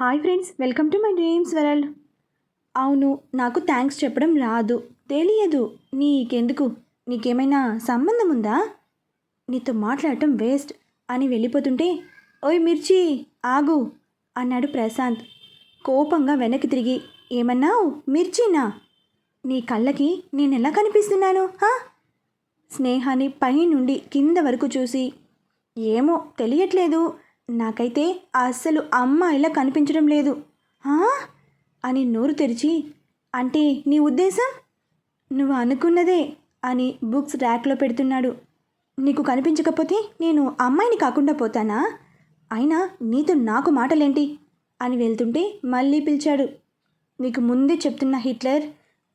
Hi friends welcome to my dreams world. అవును నాకు thanks చెప్పడం రాదు తెలియదు. నీకెందుకు? నీకేమైనా సంబంధం ఉందా? నీతో మాట్లాడటం వేస్ట్ అని వెళ్ళిపోతుంటే ఓయ్ మిర్చి ఆగు అన్నాడు ప్రశాంత్. కోపంగా వెనక్కి తిరిగి ఏమన్నావు? మిర్చినా? నీ కళ్ళకి నేనెలా కనిపిస్తున్నాను హా? స్నేహాన్ని పై నుండి కింద వరకు చూసి ఏమో తెలియట్లేదు. నాకైతే అస్సలు అమ్మాయిలా కనిపించడం లేదు. అని నోరు తెరిచి అంటే నీ ఉద్దేశం? నువ్వు అనుకున్నదే అని బుక్స్ ర్యాక్లో పెడుతున్నాడు. నీకు కనిపించకపోతే నేను అమ్మాయిని కాకుండా పోతానా? అయినా నీతో నాకు మాటలేంటి? అని వెళ్తుంటే మళ్ళీ పిలిచాడు. నీకు ముందే చెప్తున్న హిట్లర్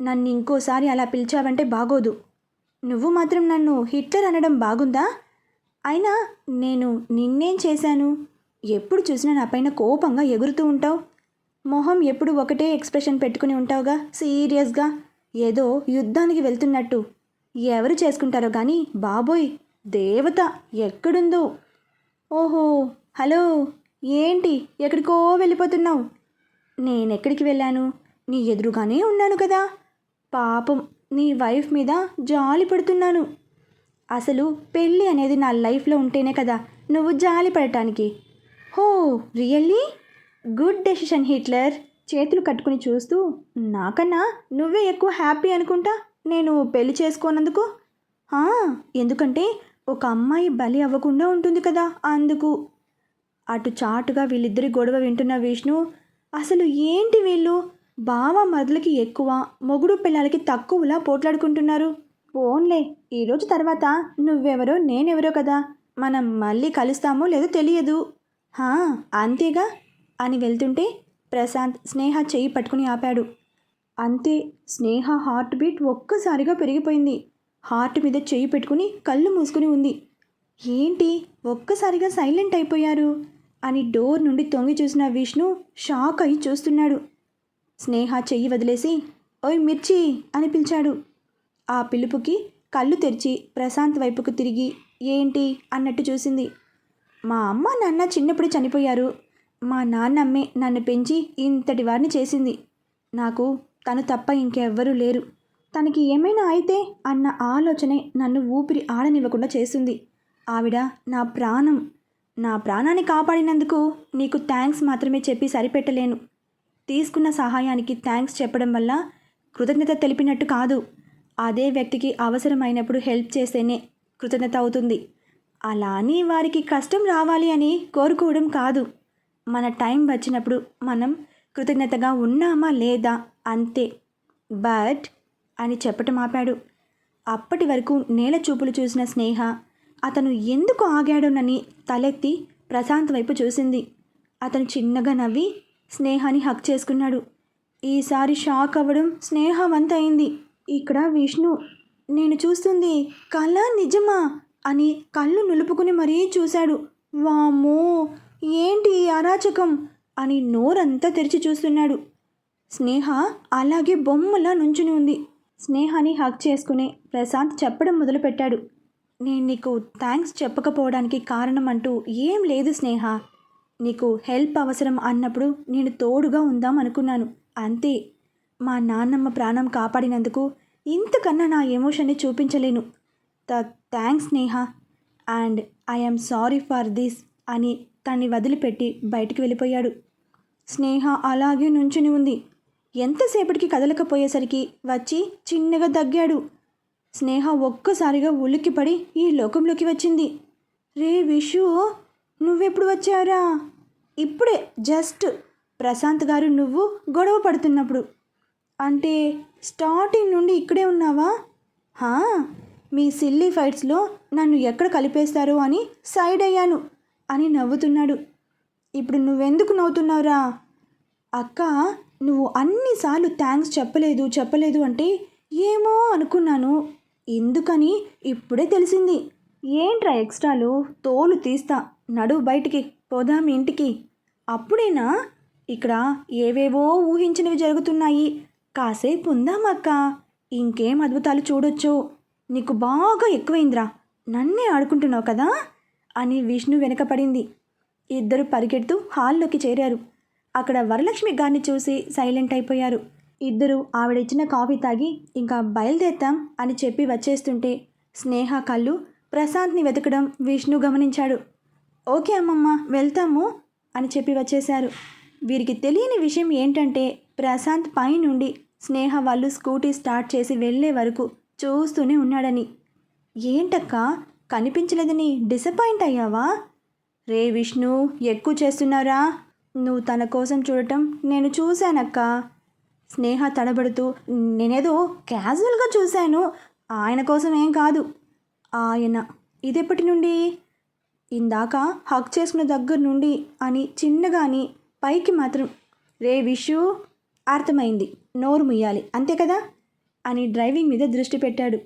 నన్ను ఇంకోసారి అలా పిలిచావంటే బాగోదు. నువ్వు మాత్రం నన్ను హిట్లర్ అనడం బాగుందా? అయినా నేను నిన్నేం చేశాను? ఎప్పుడు చూసినా నా పైన కోపంగా ఎగురుతూ ఉంటావు. మొహం ఎప్పుడు ఒకటే ఎక్స్ప్రెషన్ పెట్టుకుని ఉంటావుగా సీరియస్గా. ఏదో యుద్ధానికి వెళ్తున్నట్టు. ఎవరు చేసుకుంటారో కానీ బాబోయ్ దేవత ఎక్కడుందో. ఓహో హలో ఏంటి ఎక్కడికో వెళ్ళిపోతున్నావు? నేనెక్కడికి వెళ్ళాను? నీ ఎదురుగానే ఉన్నాను కదా. పాపం నీ వైఫ్ మీద జాలి పడుతున్నాను. అసలు పెళ్ళి అనేది నా లైఫ్లో ఉంటేనే కదా నువ్వు జాలి పడటానికి. హో రియల్లీ? Good decision Hitler. చేతులు కట్టుకుని చూస్తూ నాకన్నా నువ్వే ఎక్కువ హ్యాపీ అనుకుంటా నేను పెళ్ళి చేసుకోనందుకు? ఎందుకంటే ఒక అమ్మాయి బలి అవ్వకుండా ఉంటుంది కదా అందుకు. అటు చాటుగా వీళ్ళిద్దరి గొడవ వింటున్న విష్ణు అసలు ఏంటి వీళ్ళు? బావ మరులకి ఎక్కువ మొగుడు పిల్లలకి తక్కువలా పోట్లాడుకుంటున్నారు. పోన్లే ఈరోజు తర్వాత నువ్వెవరో నేనెవరో కదా మనం మళ్ళీ కలుస్తామో లేదో తెలియదు. హా అంతేగా? అని వెళ్తుంటే ప్రశాంత్ స్నేహ చెయ్యి పట్టుకుని ఆపాడు. అంతే స్నేహ హార్ట్ బీట్ ఒక్కసారిగా పెరిగిపోయింది. హార్ట్ మీద చెయ్యి పెట్టుకుని కళ్ళు మూసుకుని ఉంది. ఏంటి ఒక్కసారిగా సైలెంట్ అయిపోయారు? అని డోర్ నుండి తొంగి చూసిన విష్ణు షాక్ అయి చూస్తున్నాడు. స్నేహ చెయ్యి వదిలేసి ఓయ్ మిర్చి అని పిలిచాడు. ఆ పిలుపుకి కళ్ళు తెరిచి ప్రశాంత్ వైపుకు తిరిగి ఏంటి? అన్నట్టు చూసింది. మా అమ్మ నాన్న చిన్నప్పుడు చనిపోయారు. మా నాన్నమ్మే నన్ను పెంచి ఇంతటి వారిని చేసింది. నాకు తను తప్ప ఇంకెవ్వరూ లేరు. తనకి ఏమైనా అయితే అన్న ఆలోచనే నన్ను ఊపిరి ఆడనివ్వకుండా చేస్తుంది ఆవిడ నా ప్రాణం. నా ప్రాణాన్ని కాపాడినందుకు నీకు థ్యాంక్స్ మాత్రమే చెప్పి సరిపెట్టలేను. తీసుకున్న సహాయానికి థ్యాంక్స్ చెప్పడం వల్ల కృతజ్ఞత తెలిపినట్టు కాదు. అదే వ్యక్తికి అవసరమైనప్పుడు హెల్ప్ చేస్తేనే కృతజ్ఞత అవుతుంది. అలా అని వారికి కష్టం రావాలి అని కోరుకోవడం కాదు. మన టైం వచ్చినప్పుడు మనం కృతజ్ఞతగా ఉన్నామా లేదా అంతే. బట్ అని చెప్పటం ఆపాడు. అప్పటి వరకు నేల చూపులు చూసిన స్నేహ అతను ఎందుకు ఆగాడోనని తలెత్తి ప్రశాంత్ వైపు చూసింది. అతను చిన్నగా నవ్వి స్నేహాన్ని హక్ చేసుకున్నాడు. ఈసారి షాక్ అవ్వడం స్నేహ అయింది ఇక్కడ విష్ణు నేను చూస్తుంది కళ నిజమా? అని కళ్ళు నులుపుకుని మరీ చూశాడు. వామ్మో ఏంటి ఈ అరాచకం? అని నోరంతా తెరిచి చూస్తున్నాడు. స్నేహ అలాగే బొమ్మలా నుంచుని ఉంది. స్నేహాని హక్ చేసుకుని ప్రశాంత్ చెప్పడం మొదలుపెట్టాడు. నేను నీకు థ్యాంక్స్ చెప్పకపోవడానికి కారణం అంటూ ఏం లేదు స్నేహ. నీకు హెల్ప్ అవసరం అన్నప్పుడు నేను తోడుగా ఉందాం అనుకున్నాను. అంతే. మా నాన్నమ్మ ప్రాణం కాపాడినందుకు ఇంతకన్నా నా ఎమోషన్ని చూపించలేను. త thanks Sneha. And I'm sorry for this అని తన్ని వదిలిపెట్టి బయటికి వెళ్ళిపోయాడు. స్నేహ అలాగే నుంచుని ఉంది. ఎంతసేపటికి కదలకపోయేసరికి వచ్చి చిన్నగా దగ్గాడు. స్నేహ ఒక్కసారిగా ఉలిక్కిపడి ఈ లోకంలోకి వచ్చింది. రే విషు నువ్వెప్పుడు వచ్చారా ఇప్పుడే జస్ట్. ప్రశాంత్ గారు నువ్వు గొడవ పడుతున్నప్పుడు. అంటే స్టార్టింగ్ నుండి ఇక్కడే ఉన్నావా? హా? మీ సిల్లీ ఫైట్స్లో నన్ను ఎక్కడ కలిపేస్తారో అని సైడ్ అయ్యాను అని నవ్వుతున్నాడు. ఇప్పుడు నువ్వెందుకు నవ్వుతున్నావురా? అక్క నువ్వు అన్నిసార్లు థ్యాంక్స్ చెప్పలేదు చెప్పలేదు అంటే ఏమో అనుకున్నాను. ఎందుకని? ఇప్పుడే తెలిసింది. ఏంట్రా ఎక్స్ట్రాలు? తోలు తీస్తా. నడు బయటికి పోదాం ఇంటికి. అప్పుడేనా? ఇక్కడ ఏవేవో ఊహించినవి జరుగుతున్నాయి. కాసేపు ఉందామక్క ఇంకేం అద్భుతాలు చూడొచ్చు. నీకు బాగా ఎక్కువైందిరా. నన్నే ఆడుకుంటున్నావు కదా? అని విష్ణు వెనకపడింది. ఇద్దరు పరిగెడుతూ హాల్లోకి చేరారు. అక్కడ వరలక్ష్మి గారిని చూసి సైలెంట్ అయిపోయారు. ఇద్దరు ఆవిడ ఇచ్చిన కాఫీ తాగి ఇంకా బయలుదేరుతాం అని చెప్పి వచ్చేస్తుంటే స్నేహ కళ్ళు ప్రశాంత్ని వెతకడం విష్ణు గమనించాడు. ఓకే అమ్మమ్మ వెళ్తాము అని చెప్పి వచ్చేశారు. వీరికి తెలియని విషయం ఏంటంటే ప్రశాంత్ పైనుండి స్నేహ వాళ్ళు స్కూటీ స్టార్ట్ చేసి వెళ్ళే వరకు చూస్తూనే ఉన్నాడని. ఏంటక్క? కనిపించలేదని డిసప్పాయింట్ అయ్యావా? రే విష్ణు ఎక్కువ చేస్తున్నారా? నువ్వు తన కోసం చూడటం నేను చూశానక్క. స్నేహ తడబడుతూ నేనేదో క్యాజువల్గా చూశాను. ఆయన కోసం ఏం కాదు. ఆయన ఇదెప్పటి నుండి? ఇందాక హక్ చేసుకున్న దగ్గర నుండి అని చిన్నగాని పైకి మాత్రం రే విషు అర్థమైంది నోరు ముయ్యాలి అంతే కదా? అని డ్రైవింగ్ మీద దృష్టి పెట్టాడు.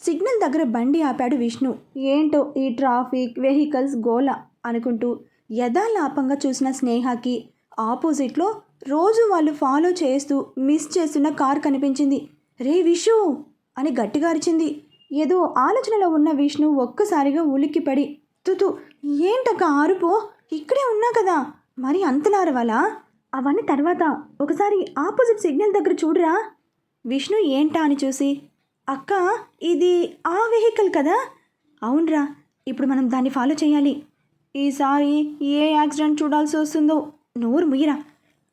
సిగ్నల్ దగ్గర బండి ఆపాడు విష్ణు. ఏంటో ఈ ట్రాఫిక్ వెహికల్స్ గోల అనుకుంటూ యథాలాపంగా చూసిన స్నేహకి ఆపోజిట్లో రోజు వాళ్ళు ఫాలో చేస్తూ మిస్ చేస్తున్న కార్ కనిపించింది. రే విషు అని గట్టిగా అరిచింది. ఏదో ఆలోచనలో ఉన్న విష్ణు ఒక్కసారిగా ఉలిక్కిపడి తుతు ఏంటక్క ఆరుపో? ఇక్కడే ఉన్నా కదా? మరి అంతలా వాళ్ళ? అవన్నీ తర్వాత. ఒకసారి ఆపోజిట్ సిగ్నల్ దగ్గర చూడరా. విష్ణు ఏంటా అని చూసి అక్క ఇది ఆ వెహికల్ కదా? అవునరా ఇప్పుడు మనం దాన్ని ఫాలో చేయాలి. ఈసారి ఏ యాక్సిడెంట్ చూడాల్సి వస్తుందో నోరు ముయ్యరా.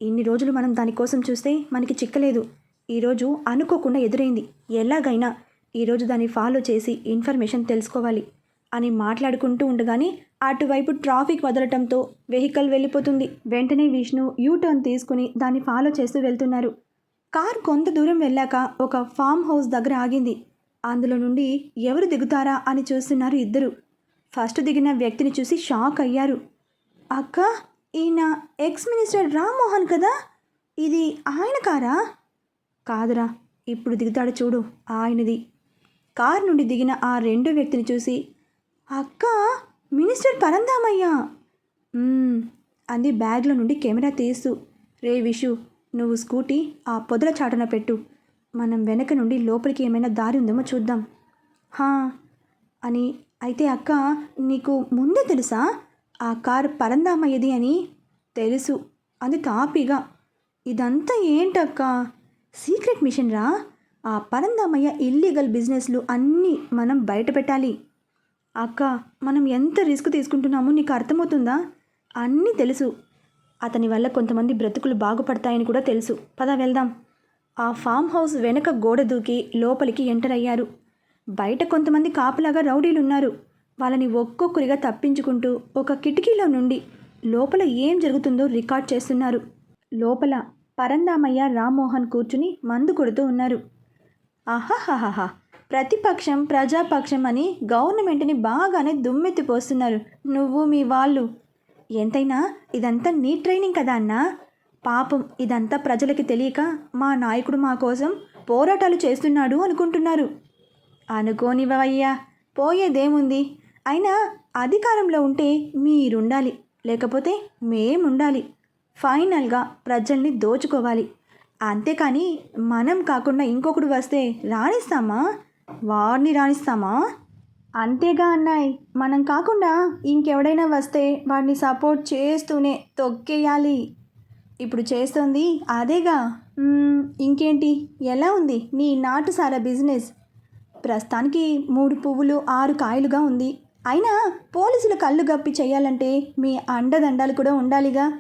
ఇన్ని రోజులు మనం దానికోసం చూస్తే మనకి చిక్కలేదు. ఈరోజు అనుకోకుండా ఎదురైంది. ఎలాగైనా ఈరోజు దాన్ని ఫాలో చేసి ఇన్ఫర్మేషన్ తెలుసుకోవాలి అని మాట్లాడుకుంటూ ఉండగానే అటువైపు ట్రాఫిక్ వదలటంతో వెహికల్ వెళ్ళిపోతుంది. వెంటనే విష్ణు యూ టర్న్ తీసుకుని దాన్ని ఫాలో చేస్తూ వెళ్తున్నారు. కార్ కొంత దూరం వెళ్ళాక ఒక ఫామ్ హౌస్ దగ్గర ఆగింది. అందులో నుండి ఎవరు దిగుతారా అని చూస్తున్నారు ఇద్దరు. ఫస్ట్ దిగిన వ్యక్తిని చూసి షాక్ అయ్యారు. అక్క ఈయన ఎక్స్ మినిస్టర్ రామ్మోహన్ కదా? ఇది ఆయన కారా? కాదురా ఇప్పుడు దిగుతాడు చూడు ఆయనది. కార్ నుండి దిగిన ఆ రెండో వ్యక్తిని చూసి అక్క మినిస్టర్ పరందామయ్య. అంది బ్యాగ్లో నుండి కెమెరా తీస్తూ. రే విషు నువ్వు స్కూటీ ఆ పొదల చాటున పెట్టు. మనం వెనక నుండి లోపలికి ఏమైనా దారి ఉందేమో చూద్దాం. హా అని. అయితే అక్క నీకు ముందే తెలుసా? ఆ కార్ పరందామయ్యది అని? తెలుసు అది తాపీగా. ఇదంతా ఏంటక్క? సీక్రెట్ మిషన్ రా. ఆ పరందామయ్య ఇల్లీగల్ బిజినెస్లు అన్నీ మనం బయట పెట్టాలి. అక్క మనం ఎంత రిస్క్ తీసుకుంటున్నామో నీకు అర్థమవుతుందా? అన్నీ తెలుసు. అతని వల్ల కొంతమంది బ్రతుకులు బాగుపడతాయని కూడా తెలుసు. పద వెళ్దాం. ఆ ఫామ్ హౌస్ వెనక గోడ దూకి లోపలికి ఎంటర్ అయ్యారు. బయట కొంతమంది కాపలాగా రౌడీలు ఉన్నారు వాళ్ళని ఒక్కొక్కరిగా తప్పించుకుంటూ ఒక కిటికీలో నుండి లోపల ఏం జరుగుతుందో రికార్డ్ చేస్తున్నారు. లోపల పరందామయ్య రామ్మోహన్ కూర్చుని మందు కొడుతూ ఉన్నారు. ఆహాహాహా ప్రతిపక్షం ప్రజాపక్షం అని గవర్నమెంట్ని బాగానే దుమ్మెత్తిపోస్తున్నారు. నువ్వు మీ వాళ్ళు. ఎంతైనా ఇదంతా నీ ట్రైనింగ్ కదా అన్నా? పాపం ఇదంతా ప్రజలకి తెలియక మా నాయకుడు మా కోసం పోరాటాలు చేస్తున్నాడు అనుకుంటున్నారు. అనుకోనివయ్యా పోయేదేముంది? అయినా అధికారంలో ఉంటే మీరుండాలి. లేకపోతే మేముండాలి. ఫైనల్గా ప్రజల్ని దోచుకోవాలి. అంతేకాని మనం కాకుండా ఇంకొకడు వస్తే రాణిస్తామా? వారిని రాణిస్తామా? అంతేగా అన్నాయి మనం కాకుండా ఇంకెవడైనా వస్తే వాడిని సపోర్ట్ చేస్తూనే తొక్కేయాలి. ఇప్పుడు చేస్తుంది అదేగా. ఇంకేంటి? ఎలా ఉంది నీ నాటుసార బిజినెస్? ప్రస్తుతానికి మూడు పువ్వులు ఆరు కాయలుగా ఉంది. అయినా పోలీసులు కళ్ళు గప్పి చేయాలంటే మీ అండదండాలు కూడా ఉండాలిగా.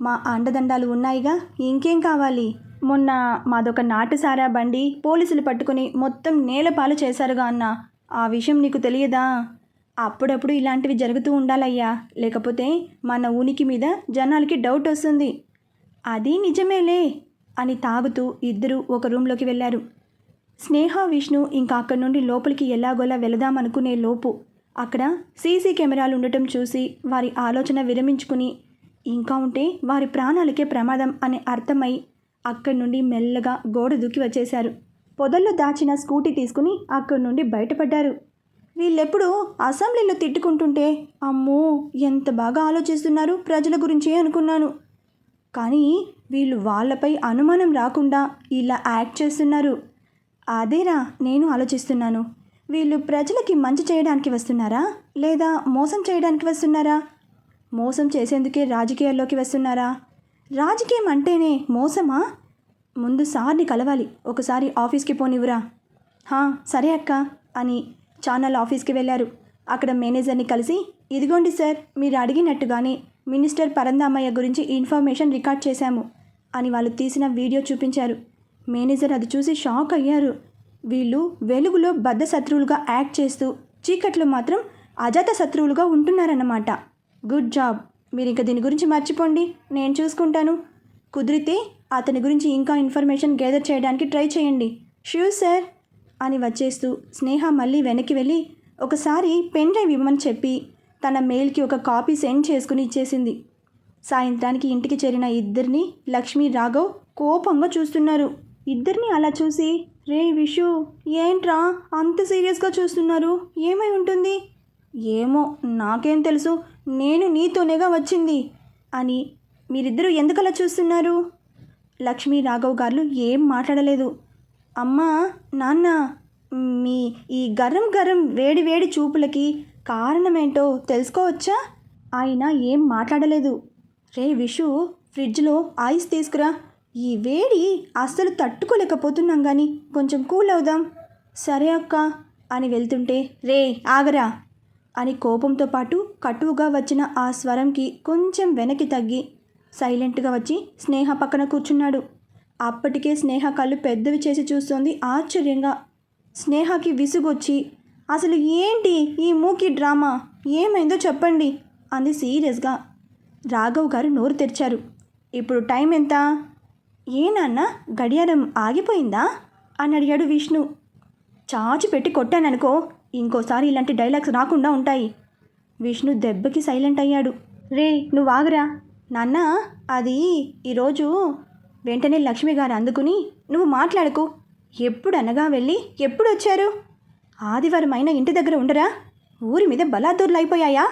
మా అండదండాలు ఉన్నాయిగా. ఇంకేం కావాలి? మొన్న మాదొక నాటుసారా బండి పోలీసులు పట్టుకుని మొత్తం నేలపాలు చేశారుగా అన్న. ఆ విషయం నీకు తెలియదా? అప్పుడప్పుడు ఇలాంటివి జరుగుతూ ఉండాలయ్యా. లేకపోతే మన ఉనికి మీద జనాలకి డౌట్ వస్తుంది. అది నిజమేలే అని తాగుతూ ఇద్దరూ ఒక రూమ్లోకి వెళ్ళారు. స్నేహ విష్ణు ఇంకా అక్కడి నుండి లోపలికి ఎలాగోలా వెళదామనుకునే లోపు అక్కడ సీసీ కెమెరాలు ఉండటం చూసి వారి ఆలోచన విరమించుకుని ఇంకా ఉంటే వారి ప్రాణాలకే ప్రమాదం అని అర్థమై అక్కడి నుండి మెల్లగా గోడ దూకి వచ్చేశారు. పొదల్లో దాచిన స్కూటీ తీసుకుని అక్కడి నుండి బయటపడ్డారు. వీళ్ళెప్పుడు అసెంబ్లీలో తిట్టుకుంటుంటే అమ్మో ఎంత బాగా ఆలోచిస్తున్నారు ప్రజల గురించే అనుకున్నాను. కానీ వీళ్ళు వాళ్ళపై అనుమానం రాకుండా ఇలా యాక్ట్ చేస్తున్నారు. అదేరా నేను ఆలోచిస్తున్నాను. వీళ్ళు ప్రజలకి మంచి చేయడానికి వస్తున్నారా? లేదా మోసం చేయడానికి వస్తున్నారా? మోసం చేసేందుకే రాజకీయాల్లోకి వస్తున్నారా? రాజకీయం అంటేనే మోసమా? ముందు సార్ని కలవాలి. ఒకసారి ఆఫీస్కి పోనివ్వరా. హా సరే అక్క అని ఛానల్ ఆఫీస్కి వెళ్ళారు. అక్కడ మేనేజర్ని కలిసి ఇదిగోండి సార్ మీరు అడిగినట్టుగానే మినిస్టర్ పరందామయ్య గురించి ఇన్ఫర్మేషన్ రికార్డ్ చేశాము అని వాళ్ళు తీసిన వీడియో చూపించారు. మేనేజర్ అది చూసి షాక్ అయ్యారు. వీళ్ళు వెలుగులో బద్ధశత్రువులుగా యాక్ట్ చేస్తూ చీకట్లో మాత్రం అజాత శత్రువులుగా ఉంటున్నారన్నమాట. Good job. మీరు ఇంకా దీని గురించి మర్చిపోండి. నేను చూసుకుంటాను. కుదిరితే అతని గురించి ఇంకా ఇన్ఫర్మేషన్ గ్యాదర్ చేయడానికి ట్రై చేయండి. ష్యూర్ సార్ అని వచ్చేస్తూ స్నేహ మళ్ళీ వెనక్కి వెళ్ళి ఒకసారి పెన్ డ్రైవ్ ఇవ్వమని చెప్పి తన మెయిల్కి ఒక కాపీ సెండ్ చేసుకుని ఇచ్చేసింది. సాయంత్రానికి ఇంటికి చేరిన ఇద్దరిని లక్ష్మీ రాఘవ్ కోపంగా చూస్తున్నారు. ఇద్దరిని అలా చూసి రే విషు ఏంట్రా అంత సీరియస్గా చూస్తున్నారు? ఏమై ఉంటుంది? ఏమో నాకేం తెలుసు. నేను నీతోనేగా వచ్చింది అని మీరిద్దరూ ఎందుకలా చూస్తున్నారు? లక్ష్మీ రాఘవ్ గారు ఏం మాట్లాడలేదు. అమ్మా నాన్న మీ ఈ గరం గరం వేడి వేడి చూపులకి కారణమేంటో తెలుసుకోవచ్చా? ఆయన ఏం మాట్లాడలేదు. రే విషు ఫ్రిడ్జ్లో ఐస్ తీసుకురా. ఈ వేడి అస్సలు తట్టుకోలేకపోతున్నాం కానీ కొంచెం కూల్ అవుదాం. సరే అక్క అని వెళ్తుంటే రే ఆగరా. అని కోపంతో పాటు కటువుగా వచ్చిన ఆ స్వరంకి కొంచెం వెనక్కి తగ్గి సైలెంట్గా వచ్చి స్నేహ పక్కన కూర్చున్నాడు. అప్పటికే స్నేహ కళ్ళు పెద్దవి చేసి చూస్తోంది. ఆశ్చర్యంగా స్నేహకి విసుగొచ్చి అసలు ఏంటి ఈ మూకి డ్రామా? ఏమైందో చెప్పండి అంది సీరియస్గా. రాఘవ్ గారు నోరు తెరిచారు. ఇప్పుడు టైం ఎంత? ఏ గడియారం ఆగిపోయిందా? అని అడిగాడు విష్ణు. చాచి పెట్టి కొట్టాననుకో ఇంకోసారి ఇలాంటి డైలాగ్స్ రాకుండా ఉంటాయి. విష్ణు దెబ్బకి సైలెంట్ అయ్యాడు. రే నువ్వు ఆగరా. నాన్న అది ఈరోజు వెంటనే లక్ష్మి గారు అందుకుని నువ్వు మాట్లాడుకు. ఎప్పుడు అనగా వెళ్ళి ఎప్పుడు వచ్చారు ఆదివారం అయినా ఇంటి దగ్గర ఉండరా? ఊరి మీద బలాదూర్లు అయిపోయాయా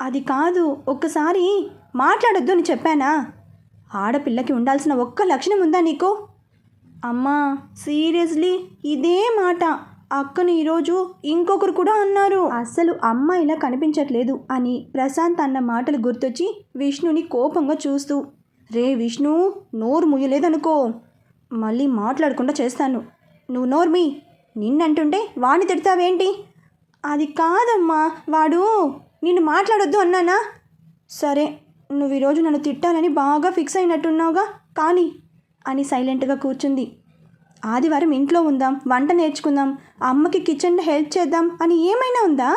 అది కాదు ఒక్కసారి మాట్లాడొద్దు అని చెప్పానా? ఆడపిల్లకి ఉండాల్సిన ఒక్క లక్షణం ఉందా నీకు? అమ్మా సీరియస్లీ ఇదే మాట. అక్కను ఈరోజు ఇంకొకరు కూడా అన్నారు. అస్సలు అమ్మ ఇలా కనిపించట్లేదు అని ప్రశాంత్ అన్న మాటలు గుర్తొచ్చి విష్ణుని కోపంగా చూస్తూ రే విష్ణు నోరు ముయ్యలేదనుకో. మళ్ళీ మాట్లాడకుండా చేస్తాను. నువ్వు నోర్మి నిన్నంటుంటే వాడిని తిడతావేంటి? అది కాదమ్మా వాడు నిన్ను మాట్లాడొద్దు అన్నానా? సరే నువ్వు ఈరోజు నన్ను తిట్టాలని బాగా ఫిక్స్ అయినట్టున్నావుగా కానీ అని సైలెంట్గా కూర్చుంది. ఆదివారం ఇంట్లో ఉందాం వంట నేర్చుకుందాం అమ్మకి కిచెన్లో హెల్ప్ చేద్దాం అని ఏమైనా ఉందా?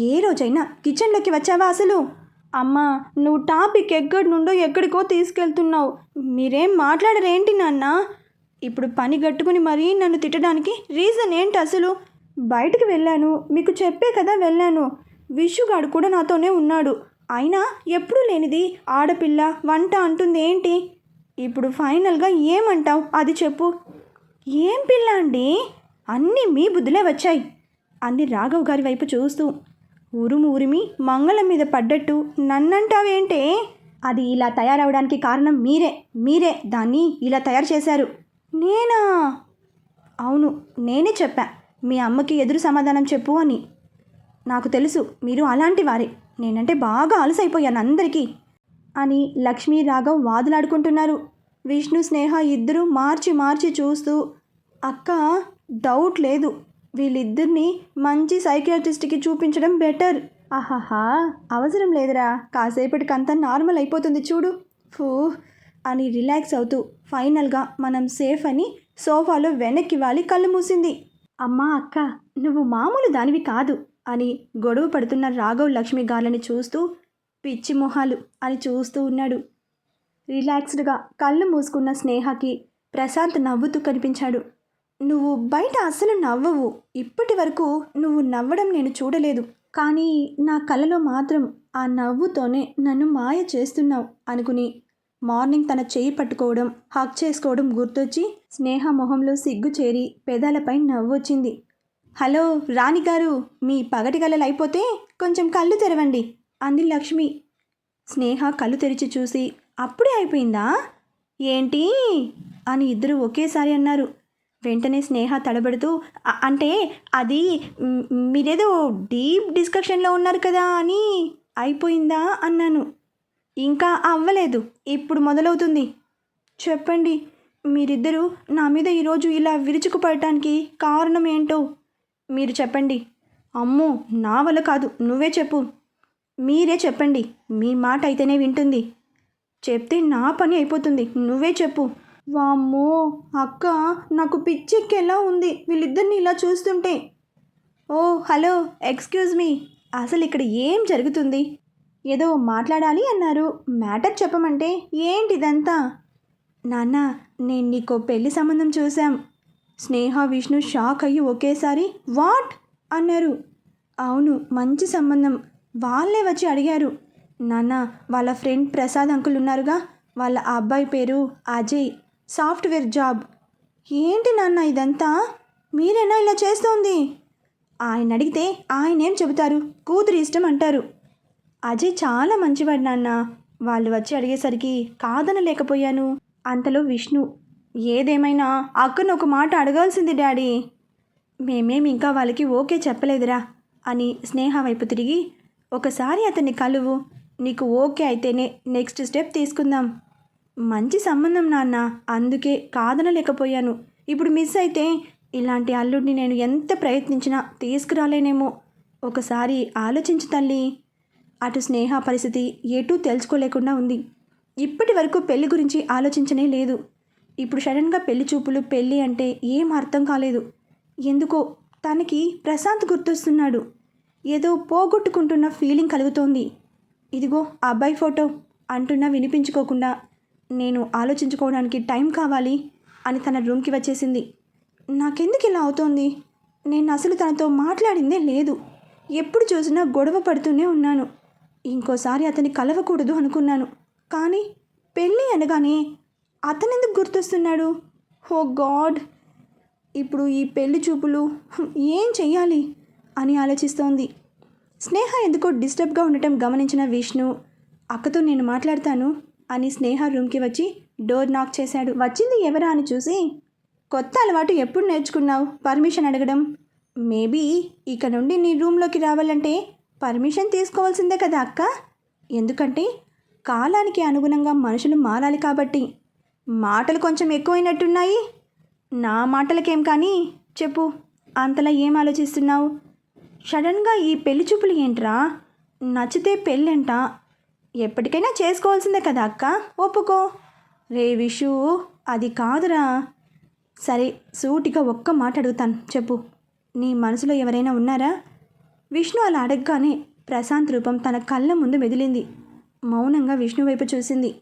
ఏ రోజైనా కిచెన్లోకి వచ్చావా అసలు? అమ్మా నువ్వు టాపిక్ ఎక్కడి నుండో ఎక్కడికో తీసుకెళ్తున్నావు. మీరేం మాట్లాడరేంటి నాన్న? ఇప్పుడు పని గట్టుకుని మరీ నన్ను తిట్టడానికి రీజన్ ఏంటి అసలు? బయటికి వెళ్ళాను మీకు చెప్పే కదా వెళ్ళాను. విషుగాడు కూడా నాతోనే ఉన్నాడు. అయినా ఎప్పుడూ లేనిది ఆడపిల్ల వంట అంటుంది ఏంటి? ఇప్పుడు ఫైనల్గా ఏమంటావు? అది చెప్పు. ఏం పిల్ల అండి? అన్నీ మీ బుద్ధులే వచ్చాయి. అంది రాఘవ్ గారి వైపు చూస్తూ. ఉరుము ఉరిమి మంగళం మీద పడ్డట్టు నన్నంటావేంటే? అది ఇలా తయారవడానికి కారణం మీరే మీరే దాన్ని ఇలా తయారు చేశారు. నేనా? అవును నేనే చెప్పా. మీ అమ్మకి ఎదురు సమాధానం చెప్పు అని. నాకు తెలుసు మీరు అలాంటి వారే. నేనంటే బాగా అలసైపోయాను అందరికీ అని లక్ష్మీ రాఘవ్ వాదులాడుకుంటున్నారు. విష్ణు స్నేహ ఇద్దరు మార్చి మార్చి చూస్తూ అక్క డౌట్ లేదు. వీళ్ళిద్దరిని మంచి సైకియాట్రిస్ట్కి చూపించడం బెటర్ ఆహాహా అవసరం లేదురా. కాసేపటికంతా నార్మల్ అయిపోతుంది చూడు. ఫూ అని రిలాక్స్ అవుతూ ఫైనల్గా మనం సేఫ్ అని సోఫాలో వెనక్కి వాలి కళ్ళు మూసింది. అమ్మా అక్క నువ్వు మామూలు దానివి కాదు. అని గొడవ పడుతున్న రాఘవ్ లక్ష్మి గార్లని చూస్తూ పిచ్చి మొహాలు అని చూస్తూ ఉన్నాడు. రిలాక్స్డ్గా కళ్ళు మూసుకున్న స్నేహకి ప్రశాంత్ నవ్వుతూ కనిపించాడు. నువ్వు బయట అస్సలు నవ్వవు. ఇప్పటి వరకు నువ్వు నవ్వడం నేను చూడలేదు. కానీ నా కలలో మాత్రం ఆ నవ్వుతోనే నన్ను మాయ చేస్తున్నావు అనుకుని మార్నింగ్ తన చేయి పట్టుకోవడం హక్ చేసుకోవడం గుర్తొచ్చి స్నేహ మొహంలో సిగ్గు చేరి పెదాలపై నవ్వొచ్చింది. హలో రాణి గారు మీ పగటి కళలు అయిపోతే కొంచెం కళ్ళు తెరవండి అంది లక్ష్మి. స్నేహ కళ్ళు తెరిచి చూసి అప్పుడే అయిపోయిందా? ఏంటి? అని ఇద్దరు ఒకేసారి అన్నారు. వెంటనే స్నేహ తడబడుతూ అంటే అది మీరేదో డీప్ డిస్కషన్లో ఉన్నారు కదా అని అయిపోయిందా అన్నాను. ఇంకా అవ్వలేదు ఇప్పుడు మొదలవుతుంది. చెప్పండి మీరిద్దరూ నా మీద ఈరోజు ఇలా విరుచుకుపడటానికి కారణం ఏంటో మీరు చెప్పండి. అమ్మో నా వల్ల కాదు నువ్వే చెప్పు. మీరే చెప్పండి మీ మాట అయితేనే వింటుంది. చెప్తే నా పని అయిపోతుంది. నువ్వే చెప్పు. వామ్మో అక్క నాకు పిచ్చెక్కేలా ఉంది. వీళ్ళిద్దరిని ఇలా చూస్తుంటే. Oh hello excuse me. అసలు ఇక్కడ ఏం జరుగుతుంది? ఏదో మాట్లాడాలి అన్నారు. మ్యాటర్ చెప్పమంటే ఏంటిదంతా? నాన్న నేను నీకో పెళ్ళి సంబంధం చూశాం. స్నేహ విష్ణు షాక్ అయ్యి ఒకేసారి వాట్? అన్నారు. అవును మంచి సంబంధం. వాళ్ళే వచ్చి అడిగారు. నాన్న వాళ్ళ ఫ్రెండ్ ప్రసాద్ అంకుల్ ఉన్నారుగా. వాళ్ళ అబ్బాయి పేరు అజయ్. Software job. ఏంటి నాన్న ఇదంతా? మీరేనా ఇలా చేస్తోంది? ఆయన అడిగితే ఆయనేం చెబుతారు? కూతురు ఇష్టం అంటారు. అజయ్ చాలా మంచివాడు నాన్న. వాళ్ళు వచ్చి అడిగేసరికి కాదనలేకపోయాను. అంతలో విష్ణు ఏదేమైనా అక్కను ఒక మాట అడగాల్సింది డాడీ. మేమేం ఇంకా వాళ్ళకి ఓకే చెప్పలేదురా అని స్నేహ వైపు తిరిగి ఒకసారి అతన్ని కలువు. నీకు ఓకే అయితేనే నెక్స్ట్ స్టెప్ తీసుకుందాం. మంచి సంబంధం నాన్న అందుకే కాదనలేకపోయాను. ఇప్పుడు మిస్ అయితే ఇలాంటి అల్లుడిని నేను ఎంత ప్రయత్నించినా తీసుకురాలేనేమో. ఒకసారి ఆలోచించు తల్లి. అటు స్నేహ పరిస్థితి ఎటూ తెలుసుకోలేకుండా ఉంది. ఇప్పటి వరకు పెళ్ళి గురించి ఆలోచించనే లేదు. ఇప్పుడు సడన్గా పెళ్ళి చూపులు పెళ్ళి అంటే ఏం అర్థం కాలేదు. ఎందుకో తనకి ప్రశాంత్ గుర్తొస్తున్నాడు. ఏదో పోగొట్టుకుంటున్న ఫీలింగ్ కలుగుతోంది. ఇదిగో ఆ అబ్బాయి ఫోటో అంటున్నా వినిపించుకోకుండా నేను ఆలోచించుకోవడానికి టైం కావాలి అని తన రూమ్కి వచ్చేసింది. నాకెందుకు ఇలా అవుతోంది? నేను అసలు తనతో మాట్లాడిందే లేదు. ఎప్పుడు చూసినా గొడవ పడుతూనే ఉన్నాను. ఇంకోసారి అతని కలవకూడదు అనుకున్నాను. కానీ పెళ్ళి అనగానే అతనెందుకు గుర్తొస్తున్నాడు? హో గాడ్! ఇప్పుడు ఈ పెళ్ళి చూపులు ఏం చెయ్యాలి? అని ఆలోచిస్తోంది. స్నేహ ఎందుకో డిస్టర్బ్గా ఉండటం గమనించిన విష్ణు అక్కతో నేను మాట్లాడతాను అని స్నేహ రూమ్కి వచ్చి డోర్ నాక్ చేశాడు. వచ్చింది ఎవరా? అని చూసి కొత్త అలవాటు ఎప్పుడు నేర్చుకున్నావు? పర్మిషన్ అడగడం. మేబీ ఇక నుండి నీ రూమ్లోకి రావాలంటే పర్మిషన్ తీసుకోవాల్సిందే కదా అక్క. ఎందుకంటే కాలానికి అనుగుణంగా మనుషులు మారాలి కాబట్టి. మాటలు కొంచెం ఎక్కువైనట్టున్నాయి. నా మాటలకేం కానీ చెప్పు. అంతలా ఏం ఆలోచిస్తున్నావు? సడన్గా ఈ పెళ్ళి చూపులు ఏంట్రా? నచ్చితే పెళ్ళంట. ఎప్పటికైనా చేసుకోవాల్సిందే కదా అక్క? ఒప్పుకో. రే విషు అది కాదురా. సరే సూటిగా ఒక్క మాట అడుగుతాను. చెప్పు. నీ మనసులో ఎవరైనా ఉన్నారా? విష్ణు అలా అడగగానే ప్రశాంత్ రూపం తన కళ్ళ ముందు మెదిలింది. మౌనంగా విష్ణు వైపు చూసింది.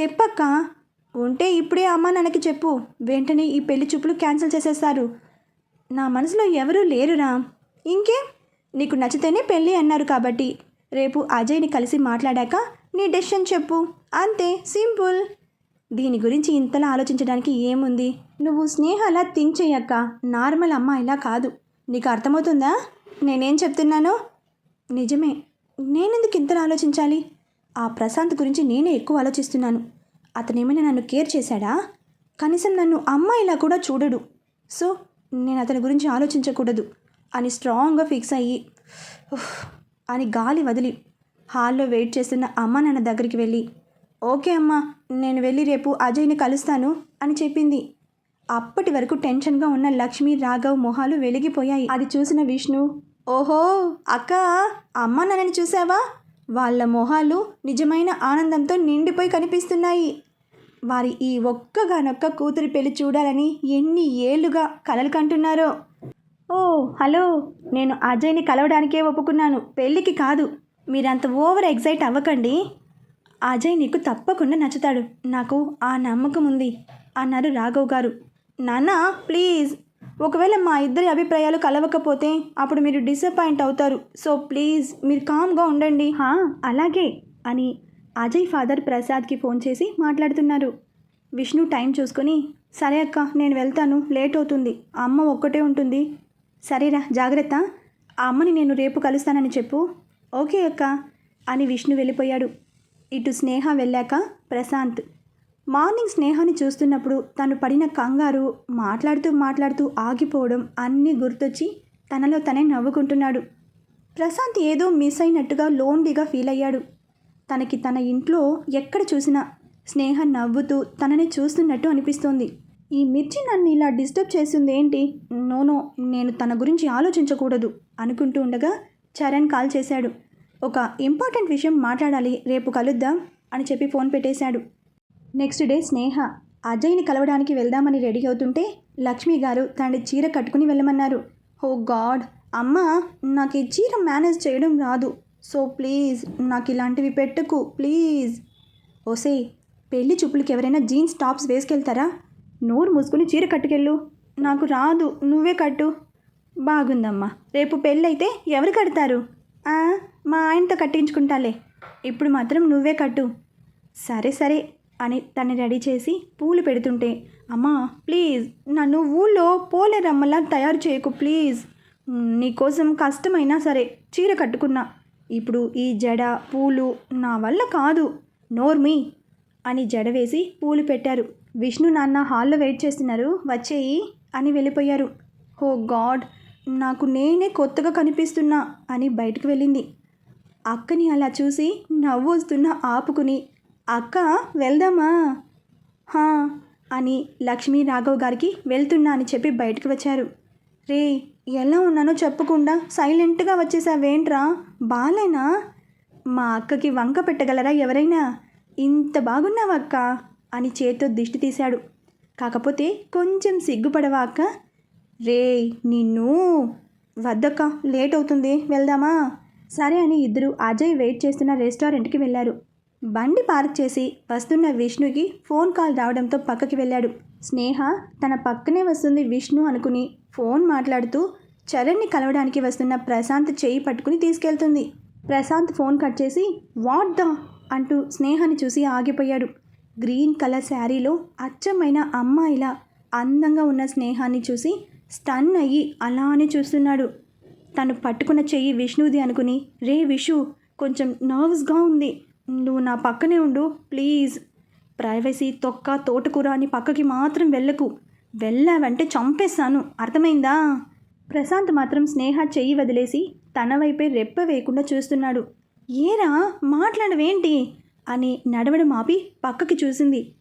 చెప్పక్క ఉంటే ఇప్పుడే అమ్మా నాన్నకి చెప్పు. వెంటనే ఈ పెళ్ళి చూపులు క్యాన్సిల్ చేసేస్తారు. నా మనసులో ఎవరూ లేరురా. ఇంకేం? నీకు నచ్చితేనే పెళ్ళి అన్నారు కాబట్టి రేపు అజయ్ని కలిసి మాట్లాడాక నీ డెసిషన్ చెప్పు. అంతే సింపుల్. దీని గురించి ఇంతలా ఆలోచించడానికి ఏముంది? నువ్వు స్నేహలా థింక్ చేయక్క నార్మల్ అమ్మాయిలా కాదు. నీకు అర్థమవుతుందా? నేనేం చెప్తున్నానో? నిజమే. నేనెందుకు ఇంతలా ఆలోచించాలి? ఆ ప్రశాంత్ గురించి నేనే ఎక్కువ ఆలోచిస్తున్నాను. అతనేమైనా నన్ను కేర్ చేశాడా? కనీసం నన్ను అమ్మాయిలా కూడా చూడడు. సో నేను అతని గురించి ఆలోచించకూడదు. అని స్ట్రాంగ్గా ఫిక్స్ అయ్యి అని గాలి వదిలి హాల్లో వెయిట్ చేస్తున్న అమ్మ నాన్న దగ్గరికి వెళ్ళి ఓకే అమ్మా నేను వెళ్ళి రేపు అజయ్ని కలుస్తాను అని చెప్పింది. అప్పటి వరకు టెన్షన్గా ఉన్న లక్ష్మి రాఘవ్ మొహాలు వెలిగిపోయాయి. అది చూసిన విష్ణు ఓహో అక్క అమ్మ నన్నని చూసావా? వాళ్ళ మొహాలు నిజమైన ఆనందంతో నిండిపోయి కనిపిస్తున్నాయి. వారి ఈ ఒక్కగానొక్క కూతురి పెళ్ళి చూడాలని ఎన్ని ఏళ్ళుగా కలలు కంటున్నారో. ఓ హలో. నేను అజయ్ని కలవడానికే ఒప్పుకున్నాను. పెళ్ళికి కాదు. మీరంత ఓవర్ ఎగ్జైట్ అవ్వకండి. అజయ్ నీకు తప్పకుండా నచ్చుతాడు. నాకు ఆ నమ్మకం ఉంది అన్నారు రాఘవ్ గారు. నాన్న ప్లీజ్. ఒకవేళ మా ఇద్దరి అభిప్రాయాలు కలవకపోతే అప్పుడు మీరు డిసప్పాయింట్ అవుతారు. సో ప్లీజ్ మీరు కామ్గా ఉండండి. హా అలాగే అని అజయ్ ఫాదర్ ప్రసాద్కి ఫోన్ చేసి మాట్లాడుతున్నారు. విష్ణు టైం చూసుకొని సరే అక్క నేను వెళ్తాను లేట్ అవుతుంది. అమ్మ ఒక్కటే ఉంటుంది. సరేరా జాగ్రత్త. ఆ అమ్మని నేను రేపు కలుస్తానని చెప్పు. ఓకే అక్క అని విష్ణు వెళ్ళిపోయాడు. ఇటు స్నేహ వెళ్ళాక ప్రశాంత్. మార్నింగ్ స్నేహాన్ని చూస్తున్నప్పుడు తను పడిన కంగారు మాట్లాడుతూ మాట్లాడుతూ ఆగిపోవడం అన్నీ గుర్తొచ్చి తనలో తనే నవ్వుకుంటున్నాడు. ప్రశాంత్ ఏదో మిస్ అయినట్టుగా లోన్లీగా ఫీల్ అయ్యాడు. తనకి తన ఇంట్లో ఎక్కడ చూసినా స్నేహ నవ్వుతూ తనని చూస్తున్నట్టు అనిపిస్తోంది. ఈ మిర్చి నన్ను ఇలా డిస్టర్బ్ చేసింది ఏంటి? నోనో నేను తన గురించి ఆలోచించకూడదు అనుకుంటూ ఉండగా చరణ్ కాల్ చేశాడు. ఒక ఇంపార్టెంట్ విషయం మాట్లాడాలి రేపు కలుద్దాం అని చెప్పి ఫోన్ పెట్టేశాడు. నెక్స్ట్ డే స్నేహ అజయ్ని కలవడానికి వెళ్దామని రెడీ అవుతుంటే లక్ష్మి గారు తన చీర కట్టుకుని వెళ్ళమన్నారు. ఓ గాడ్ అమ్మా నాకు ఈ చీర మేనేజ్ చేయడం రాదు. సో ప్లీజ్ నాకు ఇలాంటివి పెట్టకు ప్లీజ్. ఓసే పెళ్ళి చూపులకి ఎవరైనా జీన్స్ టాప్స్ వేసుకెళ్తారా? నోరు మూసుకుని చీర కట్టుకెళ్ళు. నాకు రాదు నువ్వే కట్టు. బాగుందమ్మా రేపు పెళ్ళైతే ఎవరు కడతారు? మా ఆయనతో కట్టించుకుంటాలే. ఇప్పుడు మాత్రం నువ్వే కట్టు. సరే సరే అని తన్ని రెడీ చేసి పూలు పెడుతుంటే అమ్మా ప్లీజ్ నన్ను ఊళ్ళో పోలే రమ్మలా తయారు చేయకు ప్లీజ్. నీకోసం కష్టమైనా సరే చీర కట్టుకున్నా. ఇప్పుడు ఈ జడ పూలు నా వల్ల కాదు. నోర్మి అని జడ వేసి పూలు పెట్టారు. విష్ణు నాన్న హాల్లో వెయిట్ చేస్తున్నారు. వచ్చేయి అని వెళ్ళిపోయారు. ఓ గాడ్ నాకు నేనే కొత్తగా కనిపిస్తున్నా అని బయటకు వెళ్ళింది. అక్కని అలా చూసి నవ్వు వస్తున్న ఆపుకుని అక్క వెళ్దామా? హా అని లక్ష్మీ రాఘవ్ గారికి వెళ్తున్నా అని చెప్పి బయటకు వచ్చారు. రే ఎలా ఉన్నానో చెప్పకుండా సైలెంట్గా వచ్చేసావేంట్రా? బాలేనా? మా అక్కకి వంక పెట్టగలరా ఎవరైనా? ఇంత బాగున్నావక్క అని చేత్తో దిష్టి తీశాడు. కాకపోతే కొంచెం సిగ్గుపడవాక రే నిన్ను వద్దక్క లేట్ అవుతుంది వెళ్దామా? సరే అని ఇద్దరు అజయ్ వెయిట్ చేస్తున్న రెస్టారెంట్కి వెళ్ళారు. బండి పార్క్ చేసి వస్తున్న విష్ణుకి ఫోన్ కాల్ రావడంతో పక్కకి వెళ్ళాడు. స్నేహ తన పక్కనే వస్తుంది విష్ణు అనుకుని ఫోన్ మాట్లాడుతూ చరణ్ని కలవడానికి వస్తున్న ప్రశాంత్ చేయి పట్టుకుని తీసుకెళ్తుంది. ప్రశాంత్ ఫోన్ కట్ చేసి వాట్ ద? అంటూ స్నేహాన్ని చూసి ఆగిపోయాడు. గ్రీన్ కలర్ శారీలో అచ్చమైన అమ్మాయిలా అందంగా ఉన్న స్నేహాన్ని చూసి స్టన్ అయ్యి అలానే చూస్తున్నాడు. తను పట్టుకున్న చెయ్యి విష్ణుది అనుకుని రే విషు కొంచెం నర్వస్గా ఉంది. నువ్వు నా పక్కనే ఉండు ప్లీజ్. ప్రైవసీ తొక్క తోటకూర అని పక్కకి మాత్రం వెళ్ళకు. వెళ్ళావంటే చంపేస్తాను. అర్థమైందా? ప్రశాంత్ మాత్రం స్నేహ చెయ్యి వదిలేసి తన వైపే రెప్ప వేయకుండా చూస్తున్నాడు. ఏరా మాట్లాడవేంటి? అని నడవడం ఆపి పక్కకి చూసింది.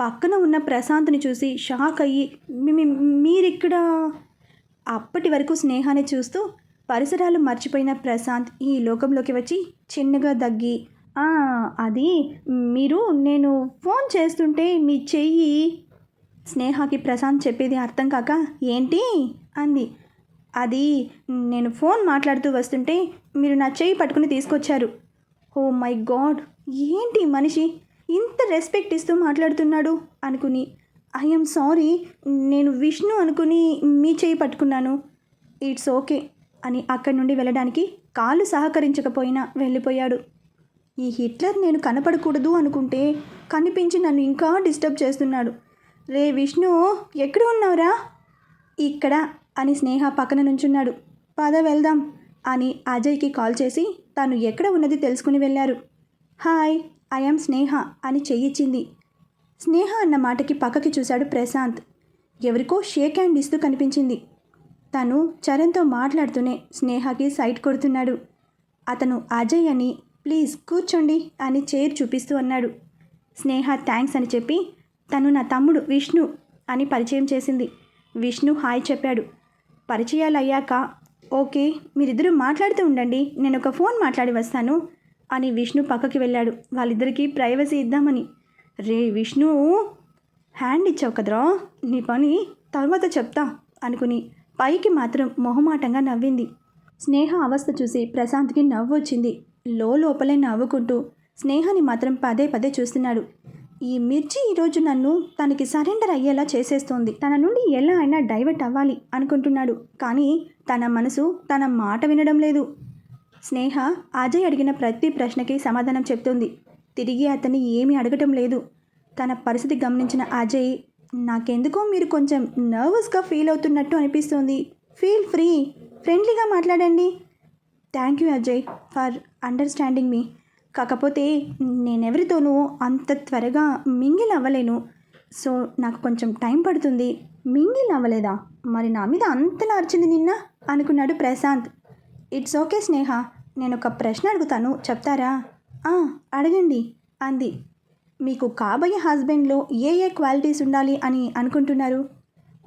పక్కన ఉన్న ప్రశాంత్ని చూసి షాక్ అయ్యి మీరిక్కడ అప్పటి వరకు స్నేహాన్ని చూస్తూ పరిసరాలు మర్చిపోయిన ప్రశాంత్ ఈ లోకంలోకి వచ్చి చిన్నగా దగ్గి అది మీరు నేను ఫోన్ చేస్తుంటే మీ చెయ్యి స్నేహకి ప్రశాంత్ చెప్పేది అర్థం కాక ఏంటి? అంది. అది నేను ఫోన్ మాట్లాడుతూ వస్తుంటే మీరు నా చెయ్యి పట్టుకుని తీసుకొచ్చారు. ఓ మై గాడ్ ఏంటి మనిషి? ఇంత రెస్పెక్ట్ ఇస్తూ మాట్లాడుతున్నాడు? అనుకుని ఐఎమ్ సారీ నేను విష్ణు అనుకుని మీ చేయి పట్టుకున్నాను. ఇట్స్ ఓకే అని అక్కడి నుండి వెళ్ళడానికి కాలు సహకరించకపోయినా వెళ్ళిపోయాడు. ఈ హిట్లర్ నేను కనపడకూడదు అనుకుంటే కనిపించి నన్ను ఇంకా డిస్టర్బ్ చేస్తున్నాడు. రే విష్ణు ఎక్కడ ఉన్నావురా? ఇక్కడ అని స్నేహ పక్కన నుంచున్నాడు. పద వెళ్దాం అని అజయ్కి కాల్ చేసి తను ఎక్కడ ఉన్నది తెలుసుకుని వెళ్ళారు. హాయ్ ఐఎమ్ స్నేహ అని చెయ్యిచ్చింది. స్నేహ అన్న మాటకి పక్కకి చూశాడు ప్రశాంత్. ఎవరికో షేక్ హ్యాండ్ ఇస్తూ కనిపించింది. తను చరణ్తో మాట్లాడుతూనే స్నేహకి సైట్ కొడుతున్నాడు. అతను అజయ్ అని ప్లీజ్ కూర్చోండి అని చైర్ చూపిస్తూ అన్నాడు. స్నేహ థ్యాంక్స్ అని చెప్పి తను నా తమ్ముడు విష్ణు అని పరిచయం చేసింది. విష్ణు హాయ్ చెప్పాడు. పరిచయాలు అయ్యాక ఓకే మీరిద్దరూ మాట్లాడుతూ ఉండండి. నేను ఒక ఫోన్ మాట్లాడి వస్తాను. అని విష్ణు పక్కకి వెళ్ళాడు. వాళ్ళిద్దరికీ ప్రైవసీ ఇద్దామని. రే విష్ణు హ్యాండ్ ఇచ్చావు కదరా? నీ పని తర్వాత చెప్తా అనుకుని పైకి మాత్రం మొహమాటంగా నవ్వింది. స్నేహ అవస్థ చూసి ప్రశాంత్కి నవ్వు వచ్చింది లోపలే నవ్వుకుంటూ స్నేహాన్ని మాత్రం పదే పదే చూస్తున్నాడు. ఈ మిర్చి ఈరోజు నన్ను తనకి సరెండర్ అయ్యేలా చేసేస్తోంది. తన నుండి ఎలా అయినా డైవర్ట్ అవ్వాలి అనుకుంటున్నాడు. కానీ తన మనసు తన మాట వినడం లేదు. స్నేహ అజయ్ అడిగిన ప్రతి ప్రశ్నకి సమాధానం చెప్తుంది. తిరిగి అతన్ని ఏమీ అడగటం లేదు. తన పరిస్థితి గమనించిన అజయ్ నాకెందుకో మీరు కొంచెం నర్వస్గా ఫీల్ అవుతున్నట్టు అనిపిస్తుంది. ఫీల్ ఫ్రీ ఫ్రెండ్లీగా మాట్లాడండి. Thank you Ajay for understanding me. కాకపోతే నేనెవరితోనూ అంత త్వరగా మింగిల్ అవ్వలేను. సో నాకు కొంచెం టైం పడుతుంది. మింగిల్ అవ్వలేదా? మరి నా మీద అంతలా అరిచింది నిన్న? అనుకున్నాడు ప్రశాంత్. ఇట్స్ ఓకే స్నేహ నేను ఒక ప్రశ్న అడుగుతాను చెప్తారా? "ఆ, అడగండి అంది. మీకు కాబోయే హస్బెండ్లో ఏ ఏ క్వాలిటీస్ ఉండాలి అని అనుకుంటున్నారు?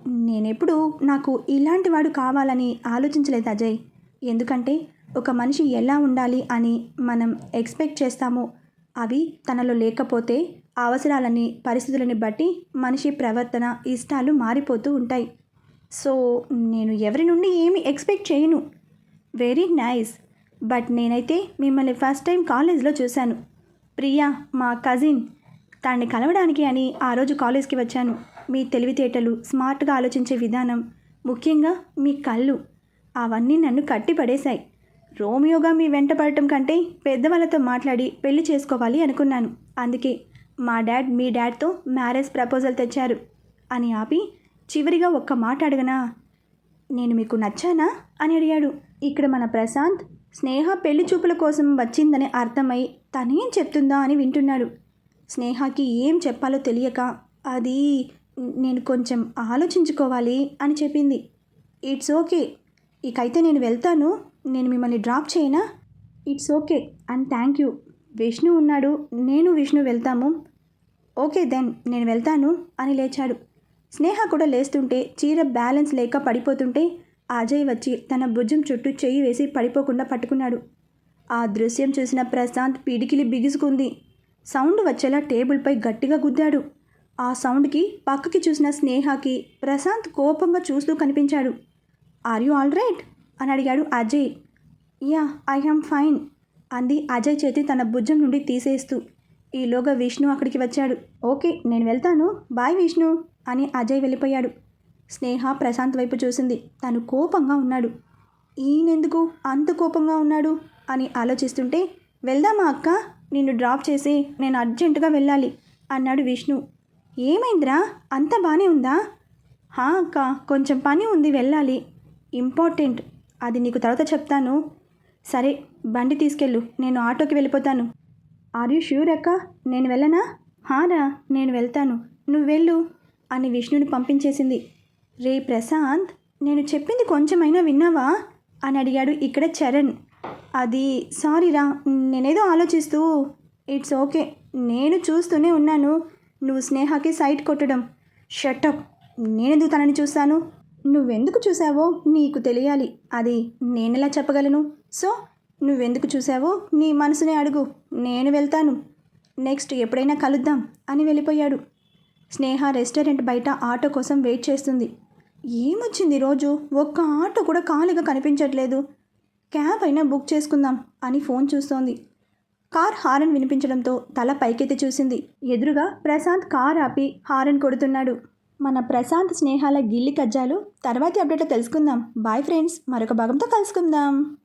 నేనెప్పుడు నాకు ఇలాంటి వాడు కావాలని ఆలోచించలేదు అజయ్. ఎందుకంటే ఒక మనిషి ఎలా ఉండాలి అని మనం ఎక్స్పెక్ట్ చేస్తామో అవి తనలో లేకపోతే అవసరాలని పరిస్థితులని బట్టి మనిషి ప్రవర్తన ఇష్టాలు మారిపోతూ ఉంటాయి. సో నేను ఎవరి నుండి ఏమి ఎక్స్పెక్ట్ చేయను. Very nice. బట్ నేనైతే మిమ్మల్ని ఫస్ట్ టైం కాలేజ్లో చూశాను. ప్రియా మా కజిన్ తనని కలవడానికి అని ఆ రోజు కాలేజ్కి వచ్చాను. మీ తెలివితేటలు స్మార్ట్గా ఆలోచించే విధానం ముఖ్యంగా మీ కళ్ళు అవన్నీ నన్ను కట్టి పడేశాయి రోమియోగా మీ వెంట పడటం కంటే పెద్దవాళ్ళతో మాట్లాడి పెళ్ళి చేసుకోవాలి అనుకున్నాను. అందుకే మా డాడ్ మీ డాడ్తో మ్యారేజ్ ప్రపోజల్ తెచ్చారు. అని ఆపి చివరిగా ఒక్క మాట అడగనా నేను మీకు నచ్చానా? అని అడిగాడు. ఇక్కడ మన ప్రశాంత్ స్నేహ పెళ్ళి చూపుల కోసం వచ్చిందని అర్థమై తనేం చెప్తుందా అని వింటున్నాడు. స్నేహకి ఏం చెప్పాలో తెలియక అది నేను కొంచెం ఆలోచించుకోవాలి అని చెప్పింది. It's okay. ఇకైతే నేను వెళ్తాను. నేను మిమ్మల్ని డ్రాప్ చేయనా? It's okay and thank you. Vishnu ఉన్నాడు. నేను విష్ణు వెళ్తాము. ఓకే దెన్ నేను వెళ్తాను అని లేచాడు. స్నేహ కూడా లేస్తుంటే చీర బ్యాలెన్స్ లేక పడిపోతుంటే అజయ్ వచ్చి తన భుజం చుట్టూ చెయ్యి వేసి పడిపోకుండా పట్టుకున్నాడు. ఆ దృశ్యం చూసిన ప్రశాంత్ పిడికిలి బిగుసుకుంది. సౌండ్ వచ్చేలా టేబుల్పై గట్టిగా గుద్దాడు. ఆ సౌండ్కి పక్కకి చూసిన స్నేహకి ప్రశాంత్ కోపంగా చూస్తూ కనిపించాడు. ఆర్ యూ ఆల్ రైట్ అని అడిగాడు Ajay. Yeah I am fine అంది అజయ్ చేతి తన భుజం నుండి తీసేస్తూ. ఈలోగా విష్ణు అక్కడికి వచ్చాడు. ఓకే నేను వెళ్తాను. బాయ్ విష్ణు అని అజయ్ వెళ్ళిపోయాడు. స్నేహ ప్రశాంత్ వైపు చూసింది. తను కోపంగా ఉన్నాడు. ఈయనెందుకు అంత కోపంగా ఉన్నాడు? అని ఆలోచిస్తుంటే వెళ్దామా అక్క? నిన్ను డ్రాప్ చేసి నేను అర్జెంటుగా వెళ్ళాలి అన్నాడు విష్ణు. ఏమైందిరా? అంత బాగానే ఉందా? హా అక్క కొంచెం పని ఉంది వెళ్ళాలి. ఇంపార్టెంట్. అది నీకు తర్వాత చెప్తాను. సరే బండి తీసుకెళ్ళు. నేను ఆటోకి వెళ్ళిపోతాను. ఆర్ యూ ష్యూర్ అక్క? నేను వెళ్ళనా? హారా నేను వెళ్తాను. నువ్వు వెళ్ళు అని విష్ణుని పంపించేసింది. రే ప్రశాంత్ నేను చెప్పింది కొంచెమైనా విన్నావా? అని అడిగాడు ఇక్కడ చరణ్. అది సారీరా నేనేదో ఆలోచిస్తూ ఇట్స్ ఓకే నేను చూస్తూనే ఉన్నాను. నువ్వు స్నేహకి సైట్ కొట్టడం. షటప్ నేనెందుకు తనని చూస్తాను? నువ్వెందుకు చూసావో నీకు తెలియాలి. అది నేనెలా చెప్పగలను? సో నువ్వెందుకు చూసావో నీ మనసునే అడుగు. నేను వెళ్తాను. నెక్స్ట్ ఎప్పుడైనా కలుద్దాం అని వెళ్ళిపోయాడు. స్నేహ రెస్టారెంట్ బయట ఆటో కోసం వెయిట్ చేస్తుంది. ఏమొచ్చింది రోజు? ఒక్క ఆటో కూడా ఖాళీగా కనిపించట్లేదు. క్యాబ్ అయినా బుక్ చేసుకుందాం అని ఫోన్ చూస్తోంది. కార్ హారన్ వినిపించడంతో తల పైకెత్తి చూసింది. ఎదురుగా ప్రశాంత్ కార్ ఆపి హారన్ కొడుతున్నాడు. మన ప్రశాంత్ స్నేహాల గిల్లి కజ్జాలు తర్వాతి అప్డేట్లో తెలుసుకుందాం. బాయ్ ఫ్రెండ్స్ మరొక భాగంతో కలుసుకుందాం.